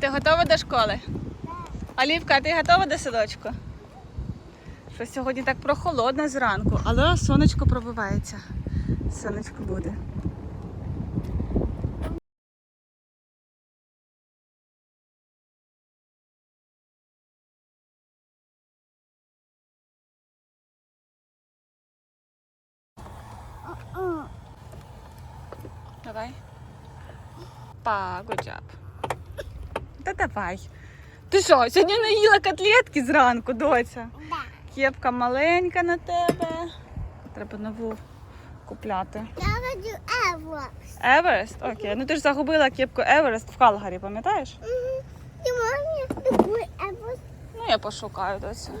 Ти готова до школи? Алівка, ти готова до садочку? Що сьогодні так прохолодно зранку, але сонечко пробивається. Сонечко буде. Давай. Па, good job. Та давай. Ти що, сьогодні не їла котлетки зранку, доця? Да. Кепка маленька на тебе. Треба нову купляти. Я хочу Эвокс. Еверест? Окей. Ну ти ж загубила кепку Еверест в Калгарі, пам'ятаєш? Ты можешь такой Эвокс? Ну, я пошукаю доця.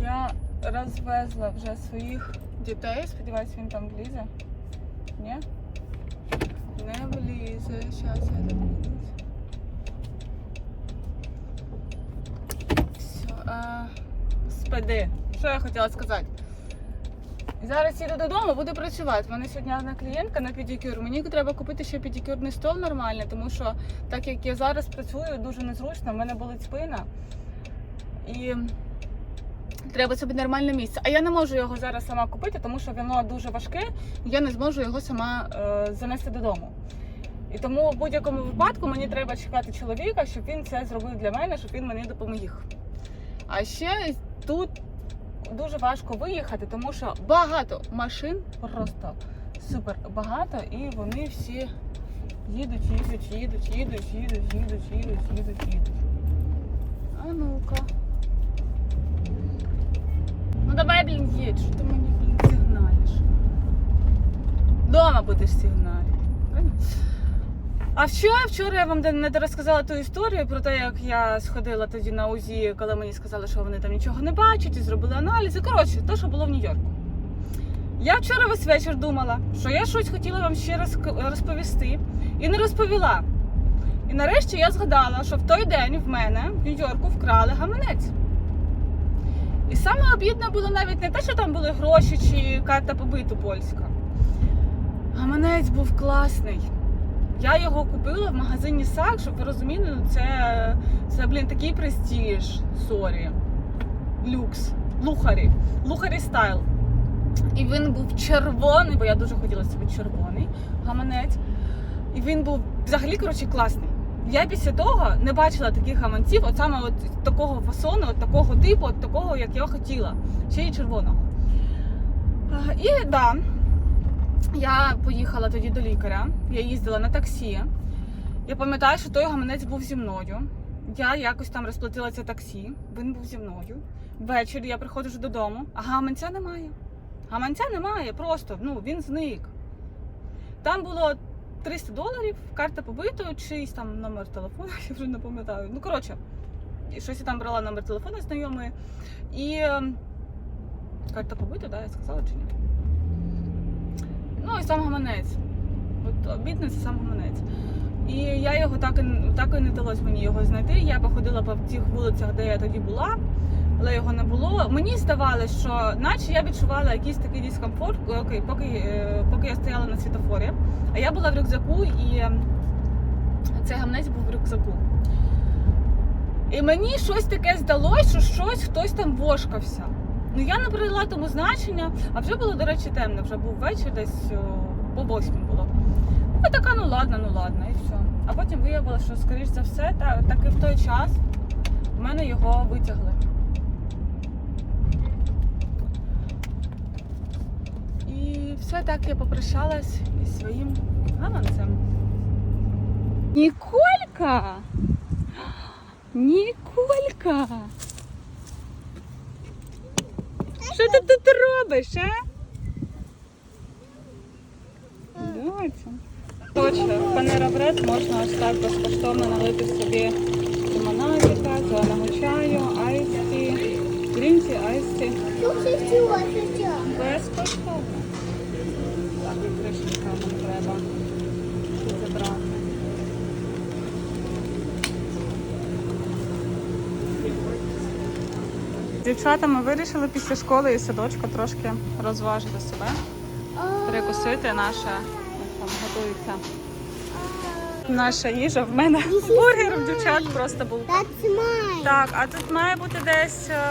Я розвезла вже своїх дітей. Сподіваюсь, він там влізе. Ні? Не влізе. Зараз я дивлюсь. Господи, що я хотіла сказати? Зараз їду додому, буду працювати. У мене сьогодні одна клієнтка на педикюр. Мені треба купити ще педикюрний стол нормальний, тому що так як я зараз працюю, дуже незручно, в мене болить спина. І треба собі нормальне місце. А я не можу його зараз сама купити, тому що воно дуже важке, і я не зможу його сама е, занести додому. І тому в будь-якому випадку мені треба чекати чоловіка, щоб він це зробив для мене, щоб він мені допоміг. А ще тут дуже важко виїхати, тому що багато машин просто супер багато, і вони всі їдуть, їдуть, їдуть, їдуть, їдуть, їдуть, їдуть, їдуть, їдуть. А ну-ка. Ну давай, блін, їдь, що ти мені, блін, сигналиш? Дома будеш сигналити. А вчора, вчора я вам не розказала ту історію про те, як я сходила тоді на УЗІ, коли мені сказали, що вони там нічого не бачать і зробили аналізи. Коротше, те, що було в Нью-Йорку. Я вчора весь вечір думала, що я щось хотіла вам ще раз розповісти і не розповіла. І нарешті я згадала, що в той день в мене в Нью-Йорку вкрали гаманець. І саме обідне було навіть не те, що там були гроші чи карта побиту польська. Гаманець був класний. Я його купила в магазині САК, щоб ви розуміли, ну, це, це блін, такий престиж. Сорі. Люкс. Лухарі. Лухарі стайл. І він був червоний, бо я дуже хотіла собі червоний гаманець. І він був взагалі коротше класний. Я після того не бачила таких гаманців, от саме от такого фасону, от такого типу, от такого, як я хотіла. Ще й червоного. І да, я поїхала тоді до лікаря. Я їздила на таксі. Я пам'ятаю, що той гаманець був зі мною. Я якось там розплатила це таксі, він був зі мною. Ввечері я приходжу додому, а гаманця немає. Гаманця немає, просто ну він зник. Там було 300 доларів, карта побиту, чийсь там номер телефону, я вже не пам'ятаю. Ну, коротше, щось я там брала номер телефону знайомої. І ем, карта побита, да, я сказала чи ні? Ну і сам гаманець. От обідний це сам гаманець. І я його так і, так і не вдалося мені його знайти. Я походила по тих вулицях, де я тоді була, але його не було. Мені здавалося, що наче я відчувала якийсь такий дискомфорт, поки, поки, е, поки я стояла на світофорі. А я була в рюкзаку, і е, цей гамнець був в рюкзаку. І мені щось таке здалося, що щось хтось там вошкався. Ну я не придала тому значення, а вже було, до речі, темно, вже був вечір, десь по восьмій було. Я така, ну ладно, ну ладно, і все. А потім виявилося, що, скоріш за все, та, так і в той час в мене його витягли. І все так я попрощалась із своїм гаманцем. Ніколька! Ніколька! Що ти тут робиш, а? Доця. Коротше, в можна ось так безкоштовно налити собі лимонадика, зеленого чаю, айсті, грінці, айсті. Ну. Безкоштовно. Так, і кришечка нам треба забрати. Дівчатами вирішили після школи і садочка трошки розважити себе, перекусити наше там готується наша їжа. В мене бургер, в дівчат просто був. Так, а тут має бути десь е,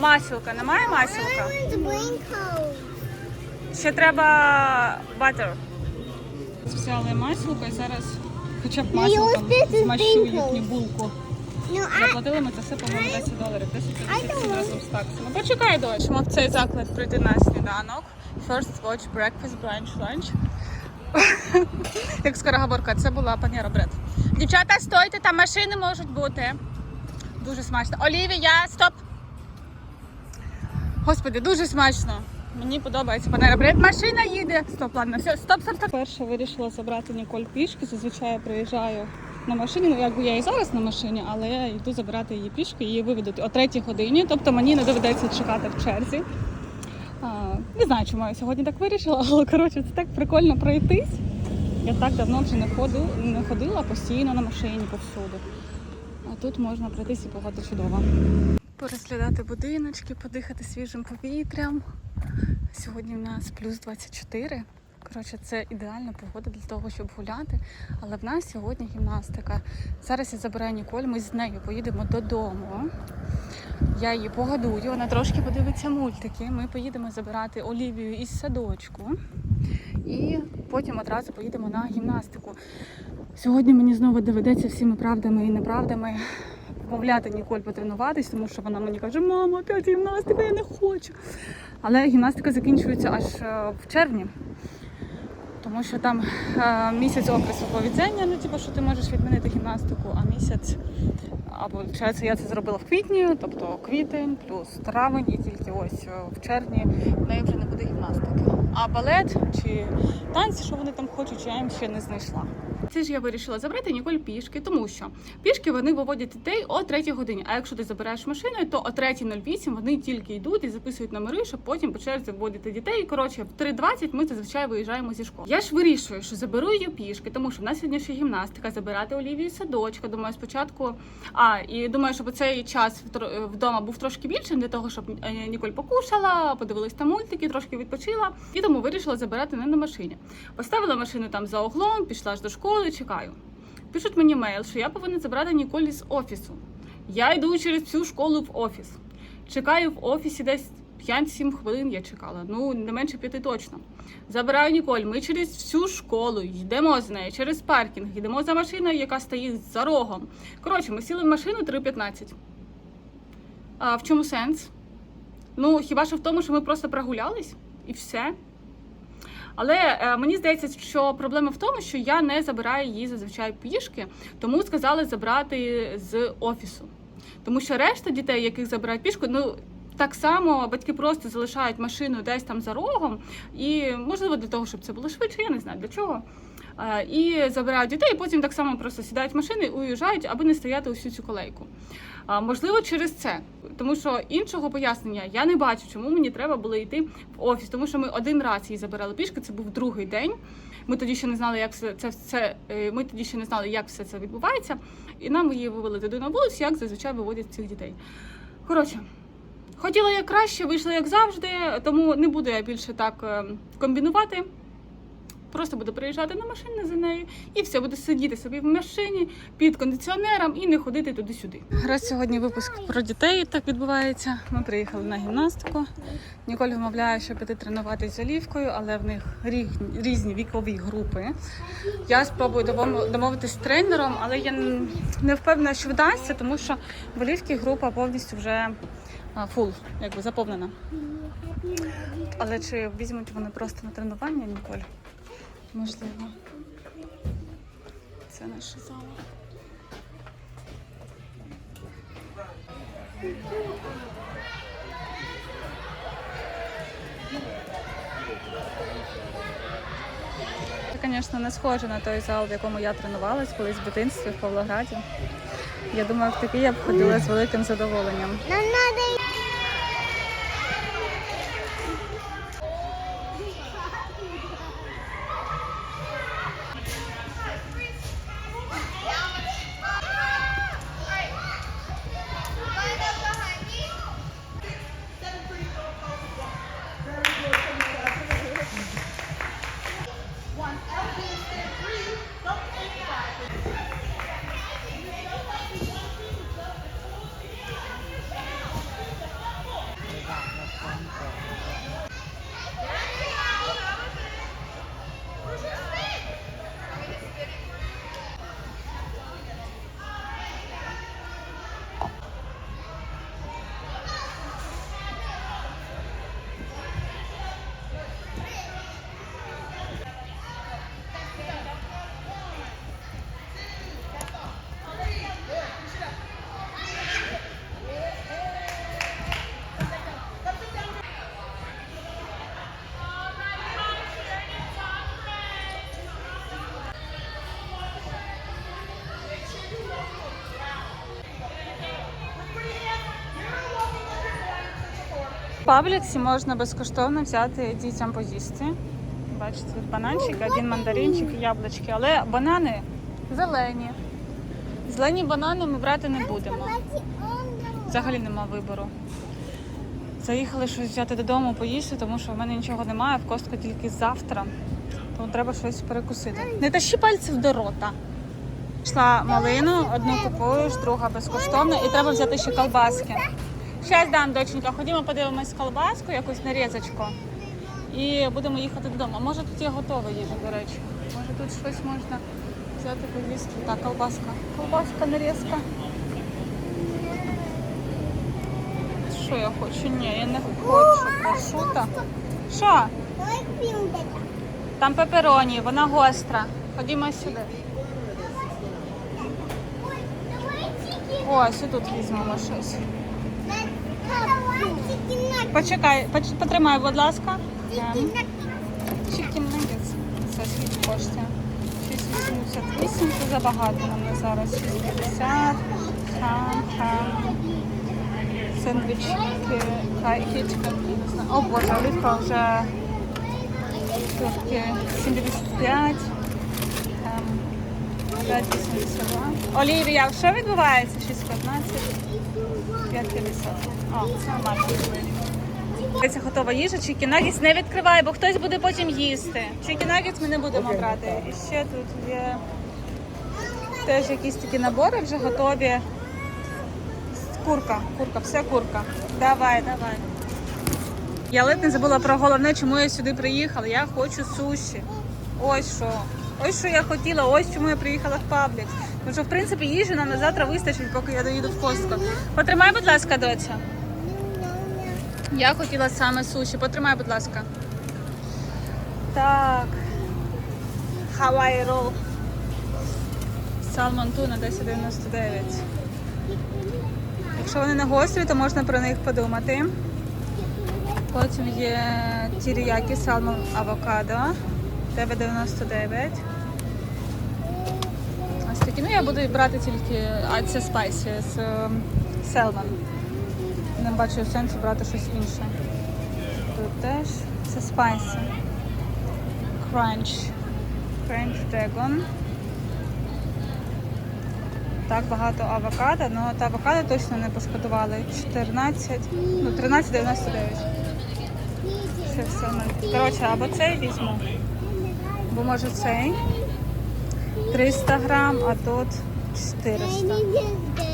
масілка. Немає масілка? Ще треба butter. Взяли масілку і зараз хоча б масілком змащу їхню булку. I, Заплатили ми це, по-моєму, 10 доларів, 10 I разом з таксами. Почекай. Можемо в цей заклад прийти на сніданок. First watch, breakfast, brunch, lunch. Як скороговорка, це була панера бред. Дівчата, стойте, там машини можуть бути. Дуже смачно. Олівія, стоп! Господи, дуже смачно. Мені подобається панера бред. Машина їде. Стоп, ладно, все, стоп, стоп, стоп. Перше вирішила забрати Ніколь пішки. Зазвичай я приїжджаю на машині. Ну, якби я і зараз на машині, але я йду забирати її пішки, її виведуть о третій годині. Тобто мені не доведеться чекати в черзі. А, не знаю, чому я сьогодні так вирішила, але коротше, це так прикольно пройтись. Я так давно вже не ходила, не ходила постійно на машині повсюди. А тут можна пройтись і погода чудова. Порозглядати будиночки, подихати свіжим повітрям. Сьогодні в нас плюс 24. Коротше, це ідеальна погода для того, щоб гуляти. Але в нас сьогодні гімнастика. Зараз я забираю Ніколь, ми з нею поїдемо додому. Я її погодую, вона трошки подивиться мультики. Ми поїдемо забирати Олівію із садочку. І потім одразу поїдемо на гімнастику. Сьогодні мені знову доведеться всіми правдами і неправдами вмовляти Ніколь потренуватись, тому що вона мені каже, мама, опять гімнастика, я не хочу. Але гімнастика закінчується аж е, в червні. Тому що там е, місяць окресу повідзення, ну типу, що ти можеш відмінити гімнастику, а місяць, або виходить, я це зробила в квітні, тобто квітень плюс травень, і тільки ось е, в червні в неї вже не буде гімнастики. А балет чи танці, що вони там хочуть, я їм ще не знайшла. Це ж я вирішила забрати Ніколь пішки, тому що пішки вони виводять дітей о 3 годині. А якщо ти забираєш машиною, то о 3.08 вони тільки йдуть і записують номери, щоб потім по черзі вводити дітей. Коротше, в 3.20 ми зазвичай виїжджаємо зі школи. Я ж вирішую, що заберу її пішки, тому що в нас сьогодні ще гімнастика, забирати Олівію садочка. Думаю, спочатку. А і думаю, щоб цей час вдома був трошки більшим для того, щоб е, Ніколь покушала, подивилась там мультики, трошки відпочила. І тому вирішила забирати не на машині. Поставила машину там за углом, пішла ж до школи, чекаю. Пишуть мені мейл, що я повинна забрати Ніколі з офісу. Я йду через всю школу в офіс. Чекаю в офісі десь 5-7 хвилин я чекала. Ну, не менше п'яти точно. Забираю Ніколь. Ми через всю школу йдемо з нею, через паркінг, йдемо за машиною, яка стоїть за рогом. Коротше, ми сіли в машину 3.15. А в чому сенс? Ну, хіба що в тому, що ми просто прогулялись і все. Але е, мені здається, що проблема в тому, що я не забираю її зазвичай пішки, тому сказали забрати з офісу. Тому що решта дітей, яких забирають пішку, ну так само батьки просто залишають машину десь там за рогом, і можливо для того, щоб це було швидше, я не знаю для чого. Е, І забирають дітей, і потім так само просто сідають в машини і уїжджають, аби не стояти усю цю колейку. А, Можливо, через це, тому що іншого пояснення я не бачу, чому мені треба було йти в офіс, тому що ми один раз її забирали пішки. Це був другий день. Ми тоді ще не знали, як все це все. е, Ми тоді ще не знали, як все це відбувається, і нам її вивели туди на вулицю, як зазвичай виводять цих дітей. Коротше, хотіла як краще, вийшло як завжди, тому не буду я більше так е, комбінувати. Просто буду приїжджати на машині за нею і все, буду сидіти собі в машині під кондиціонером і не ходити туди-сюди. Раз сьогодні випуск про дітей так відбувається. Ми приїхали на гімнастику. Ніколь вимовляє, що піти тренуватися з олівкою, але в них різні, вікові групи. Я спробую домов- домовитись з тренером, але я не впевнена, що вдасться, тому що в олівки група повністю вже фул, якби заповнена. Але чи візьмуть вони просто на тренування, Ніколь? Можливо. Це наша зала. Це, звісно, не схоже на той зал, в якому я тренувалась колись в дитинстві в Павлограді. Я думаю, в такий я б ходила з великим задоволенням. Нам надо Пабліксі можна безкоштовно взяти дітям поїсти. Бачите, бананчик, один мандаринчик, яблучки, але банани зелені. Зелені банани ми брати не будемо. Взагалі нема вибору. Заїхали щось взяти додому, поїсти, тому що в мене нічого немає, в костку тільки завтра. Тому треба щось перекусити. Не тащи пальців до рота. Пішла малину, одну купуєш, друга безкоштовно, і треба взяти ще колбаски. Щас дам, доченька, ходімо подивимось колбаску, якусь нарізочку. І будемо їхати додому. А може тут є готова їжа, до речі. Може тут щось можна взяти поїсти. Так, колбаска. Колбаска, нарізка. Що я хочу? Ні, я не хочу прошута. Що? Там пепероні, вона гостра. Ходімо сюди. Ось і тут візьмемо щось. Почекай, поч- потримай, будь ласка. Ем, Chicken nuggets. Це скільки коштує? 6,88, це забагато на зараз. 6,50. Хам, хам. Сендвіч, кітка. О боже, олівка вже трохи 75. Ем, 5,82. Олівія, що відбувається? 6,15. 5,50. О, це нормально. Це готова їжа, чікі нагіс не відкривай, бо хтось буде потім їсти. Чікі нагіс ми не будемо брати. І ще тут є теж якісь такі набори вже готові. Курка, курка, все курка. Давай, давай. Я ледь не забула про головне, чому я сюди приїхала. Я хочу суші. Ось що. Ось що я хотіла, ось чому я приїхала в Паблікс. Тому що, в принципі, їжі нам на завтра вистачить, поки я доїду в Костко. Потримай, будь ласка, доця. Я хотіла саме суші. Потримай, будь ласка. Так. Hawaii roll. Салмон туна 10,99. Якщо вони не гострі, то можна про них подумати. Потім є тіріякі салмон авокадо 9,99. Ось такі. Ну я буду брати тільки, а це спайсі з селмон. Не бачу сенсу брати щось інше. Тут теж це спайсі. Crunch. Crunch Dragon. Так, багато авокадо, але та авокадо точно не пошкодували. 14, ну 13,99. Це все. Коротше, або цей візьму, бо може цей 300 грам, а тут 400.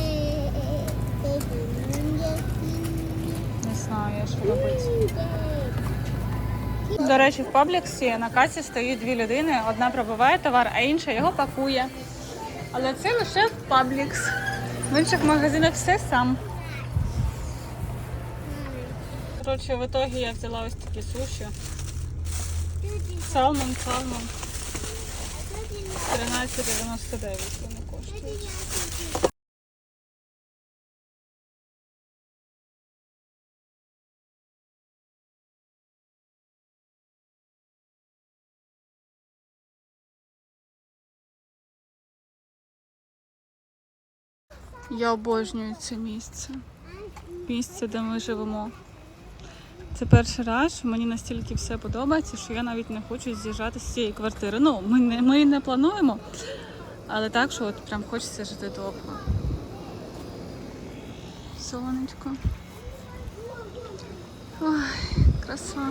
Знаю, я. До речі, в Пабліксі на касі стоїть дві людини. Одна пробиває товар, а інша його пакує. Але це лише в Паблікс. В інших магазинах все сам. Коротше, в ітогі я взяла ось такі суші. Салмон, салмон. 13,99 вони коштують. Я обожнюю це місце. Місце, де ми живемо. Це перший раз, що мені настільки все подобається, що я навіть не хочу з'їжджати з цієї квартири. Ну, ми не, ми не плануємо, але так, що от прям хочеться жити довго. Сонечко. Ой, краса.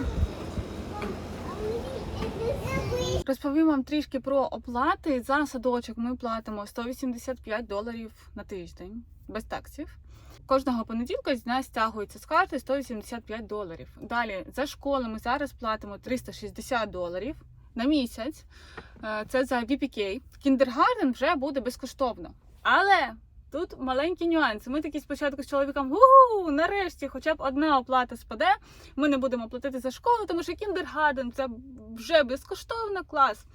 Розповім вам трішки про оплати. За садочок ми платимо 185 доларів на тиждень без таксів. Кожного понеділка з дня стягується з карти 185 доларів. Далі за школи ми зараз платимо 360 доларів на місяць. Е, Це за VPK. Кіндергарден вже буде безкоштовно. Але тут маленькі нюанси. Ми такі спочатку з чоловіком у нарешті, хоча б одна оплата спаде. Ми не будемо платити за школу, тому що кіндергарден це вже безкоштовно клас.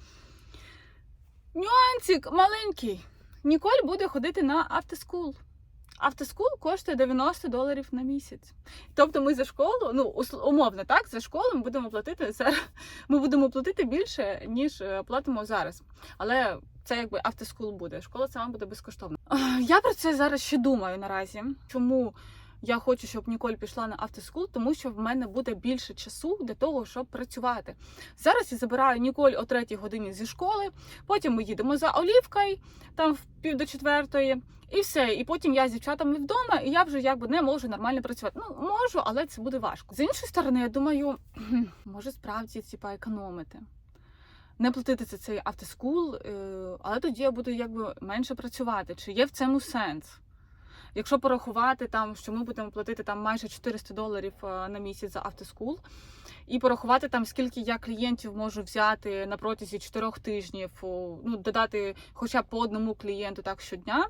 Нюансик маленький. Ніколь буде ходити на автоскул. Автоскул коштує 90 доларів на місяць. Тобто ми за школу, ну умовно, так, за школу ми будемо платити зараз. Ми будемо платити більше, ніж е, платимо зараз. Але це якби автоскул буде. Школа сама буде безкоштовна. Я про це зараз ще думаю наразі. Чому я хочу, щоб Ніколь пішла на автоскул, тому що в мене буде більше часу для того, щоб працювати. Зараз я забираю Ніколь о третій годині зі школи. Потім ми їдемо за Олівкою, там в пів до четвертої. І все, і потім я з дівчатами вдома, і я вже якби не можу нормально працювати. Ну можу, але це буде важко. З іншої сторони, я думаю, може справді типа економити. Не платити за цей автоскул, е, але тоді я буду якби менше працювати. Чи є в цьому сенс? Якщо порахувати там, що ми будемо платити там майже 400 доларів е, на місяць за автоскул, і порахувати там, скільки я клієнтів можу взяти на протязі 4 тижнів, ну додати хоча б по одному клієнту так щодня,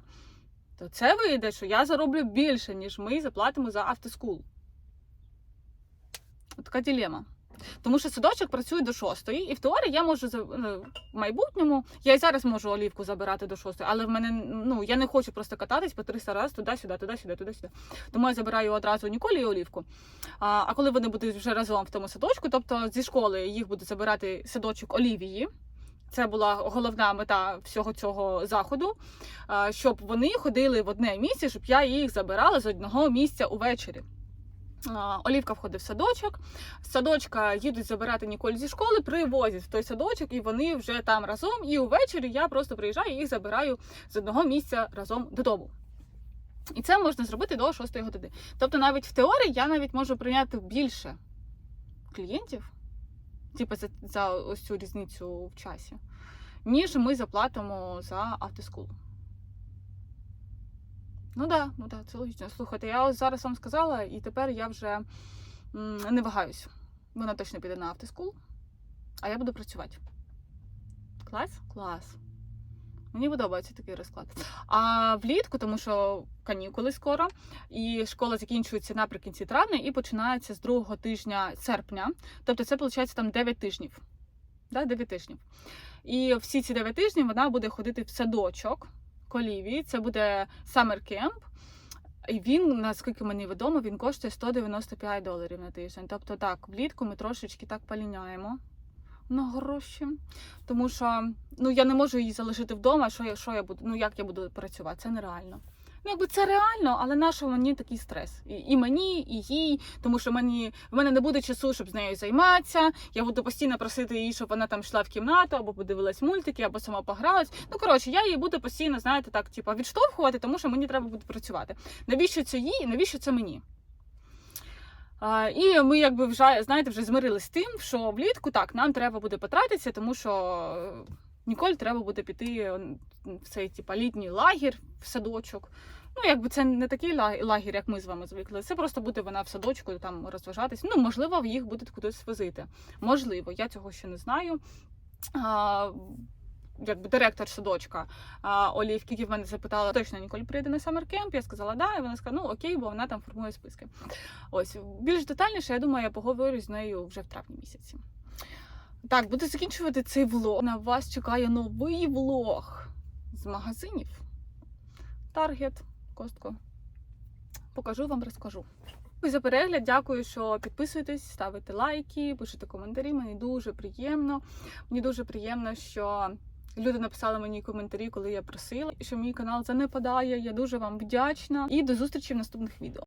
то це вийде, що я зароблю більше, ніж ми заплатимо за автоскул. Така ділема. Тому що садочок працює до шостої, і в теорії я можу ну, в майбутньому. Я і зараз можу олівку забирати до шостої, але в мене ну я не хочу просто кататись по 300 разів туди-сюди, туди-сюди, туди-сюди. Тому я забираю одразу Ніколі і олівку. А, а коли вони будуть вже разом в тому садочку, тобто зі школи їх буде забирати садочок Олівії. Це була головна мета всього цього заходу, щоб вони ходили в одне місце, щоб я їх забирала з одного місця увечері. Олівка входить в садочок. З садочка їдуть забирати Ніколь зі школи, привозять в той садочок, і вони вже там разом. І увечері я просто приїжджаю і їх забираю з одного місця разом додому. І це можна зробити до 6 години. Тобто, навіть в теорії я навіть можу прийняти більше клієнтів, типу за, за ось цю різницю в часі, ніж ми заплатимо за автоскул. Ну да, ну да, це логічно. Слухайте, я ось зараз вам сказала, і тепер я вже не вагаюсь. Вона точно піде на автоскул, а я буду працювати. Клас? Клас. Мені подобається такий розклад. А влітку, тому що канікули скоро, і школа закінчується наприкінці травня і починається з другого тижня серпня. Тобто це виходить там 9 тижнів. Да, 9 тижнів. І всі ці 9 тижнів вона буде ходити в садочок Коліві. Це буде Summer Camp. І він, наскільки мені відомо, він коштує 195 доларів на тиждень. Тобто так, влітку ми трошечки так поліняємо на гроші. Тому що ну, я не можу її залишити вдома. Що я, що я буду? Ну як я буду працювати? Це нереально. Ну, якби це реально, але на що мені такий стрес? І, і мені, і їй, тому що мені в мене не буде часу, щоб з нею займатися. Я буду постійно просити її, щоб вона там йшла в кімнату, або подивилась мультики, або сама погралась. Ну коротше, я її буду постійно, знаєте, так, типу, відштовхувати, тому що мені треба буде працювати. Навіщо це їй, навіщо це мені? А, і ми якби вже знаєте, вже змирилися з тим, що влітку так нам треба буде потратитися, тому що е, Ніколь треба буде піти в цей типу, літній лагір в садочок. Ну, якби це не такий ла- лагір, як ми з вами звикли. Це просто буде вона в садочку там розважатись. Ну, можливо, їх буде кудись возити. Можливо, я цього ще не знаю. А, Якби директор садочка а, Олівки в мене запитала, точно Ніколь прийде на саммеркемп. Я сказала, да, і вона сказала, ну окей, бо вона там формує списки. Ось більш детальніше, я думаю, я поговорю з нею вже в травні місяці. Так, буду закінчувати цей влог. На вас чекає новий влог з магазинів. Таргет, Костко. Покажу вам, розкажу. Дякую за перегляд, дякую, що підписуєтесь, ставите лайки, пишете коментарі. Мені дуже приємно. Мені дуже приємно, що люди написали мені коментарі, коли я просила, що мій канал занепадає. Я дуже вам вдячна. І до зустрічі в наступних відео.